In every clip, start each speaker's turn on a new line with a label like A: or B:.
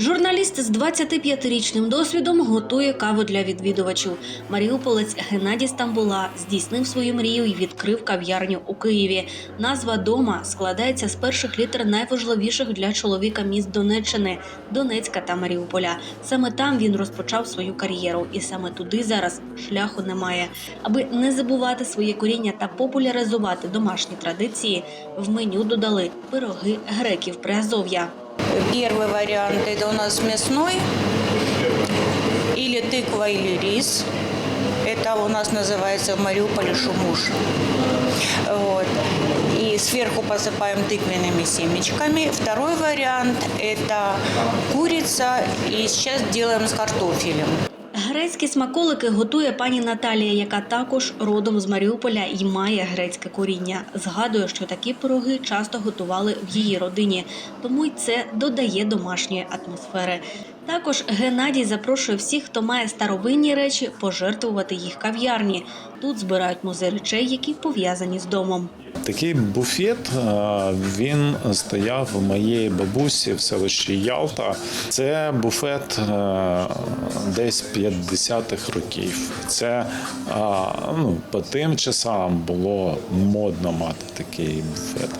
A: Журналіст з 25-річним досвідом готує каву для відвідувачів. Маріуполець Геннадій Стамбула здійснив свою мрію і відкрив кав'ярню у Києві. Назва дома складається з перших літер найважливіших для чоловіка міст Донеччини Донецька та Маріуполя. Саме там він розпочав свою кар'єру, і саме туди зараз шляху немає. Аби не забувати своє коріння та популяризувати домашні традиції, в меню додали пироги греків Приазов'я.
B: Первый вариант это у нас мясной или тыква или рис. Это у нас называется в Мариуполе шумуш. Вот. И сверху посыпаем тыквенными семечками. Второй вариант это курица и сейчас делаем с картофелем.
A: Грецькі смаколики готує пані Наталія, яка також родом з Маріуполя і має грецьке коріння. Згадує, що такі пироги часто готували в її родині, тому й це додає домашньої атмосфери. Також Геннадій запрошує всіх, хто має старовинні речі, пожертвувати їх кав'ярні. Тут збирають музей речей, які пов'язані з домом.
C: Такий буфет він стояв у моєї бабусі в селищі Ялта. Це буфет десь 50-х років. Це ну, по тим часам було модно мати такий буфет.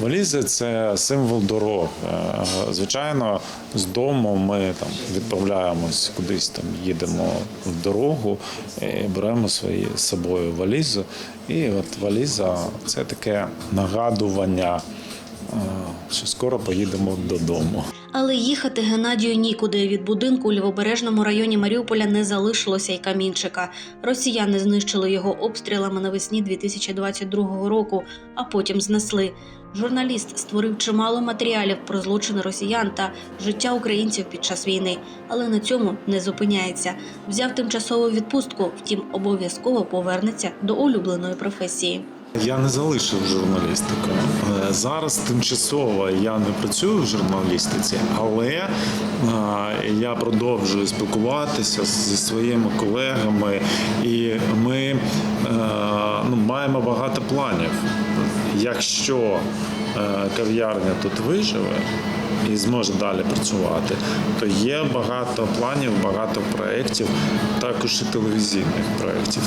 C: Валізи це символ дорог. Е, Звичайно, з дому ми там відправляємось кудись там, їдемо в дорогу, і беремо свої з собою валізу. І от валіза це таке нагадування, е, що скоро поїдемо додому.
A: Але їхати Геннадію нікуди. Від будинку у лівобережному районі Маріуполя не залишилося й камінчика. Росіяни знищили його обстрілами навесні 2022 року, а потім знесли. Журналіст створив чимало матеріалів про злочини росіян та життя українців під час війни, але на цьому не зупиняється. Взяв тимчасову відпустку, втім обов'язково повернеться до улюбленої професії.
C: Я не залишив журналістику. Е, Зараз тимчасово я не працюю в журналістиці, але е, я продовжую спілкуватися зі своїми колегами, і ми е, ну, маємо багато планів. Якщо кав'ярня тут виживе і зможе далі працювати, то є багато планів, багато проєктів, також і телевізійних проєктів.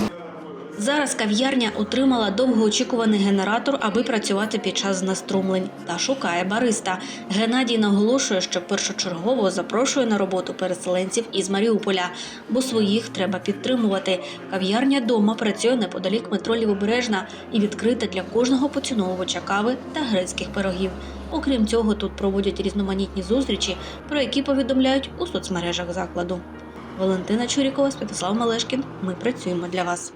A: Зараз кав'ярня отримала довгоочікуваний генератор, аби працювати під час знеструмлень та шукає бариста. Геннадій наголошує, що першочергово запрошує на роботу переселенців із Маріуполя, бо своїх треба підтримувати. Кав'ярня дома працює неподалік метро Лівобережна і відкрита для кожного поціновувача кави та грецьких пирогів. Окрім цього, тут проводять різноманітні зустрічі, про які повідомляють у соцмережах закладу. Валентина Чурікова, Святослав Малешкін. Ми працюємо для вас.